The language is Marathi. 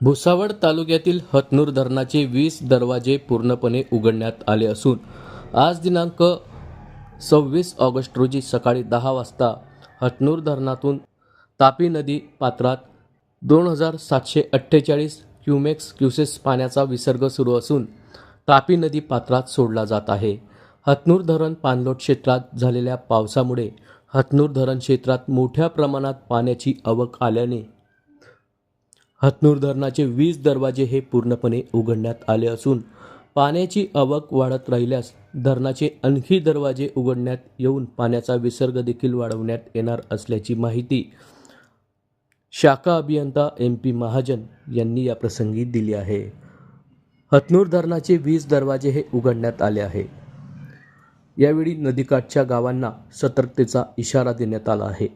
भुसावळ तालुक्यातील हतनूर धरणाचे वीस दरवाजे पूर्णपणे उघडण्यात आले असून आज दिनांक सव्वीस ऑगस्ट रोजी सकाळी दहा वाजता हतनूर धरणातून तापी नदी पात्रात दोन हजार सातशे अठ्ठेचाळीस क्युमेक्स क्युसेस पाण्याचा विसर्ग सुरू असून तापी नदी पात्रात सोडला जात आहे. हतनूर धरण पाणलोट क्षेत्रात झालेल्या पावसामुळे हतनूर धरण क्षेत्रात मोठ्या प्रमाणात पाण्याची आवक आल्याने हतनूर धरणाचे वीस दरवाजे हे पूर्णपणे उघडण्यात आले असून पाण्याची आवक वाढत राहिल्यास धरणाचे आणखी दरवाजे उघडण्यात येऊन पाण्याचा विसर्ग देखील वाढवण्यात येणार असल्याची माहिती शाखा अभियंता एम पी महाजन यांनी या प्रसंगी दिली आहे. हतनूर धरणाचे वीस दरवाजे हे उघडण्यात आले आहे. यावेळी नदीकाठच्या गावांना सतर्कतेचा इशारा देण्यात आला आहे.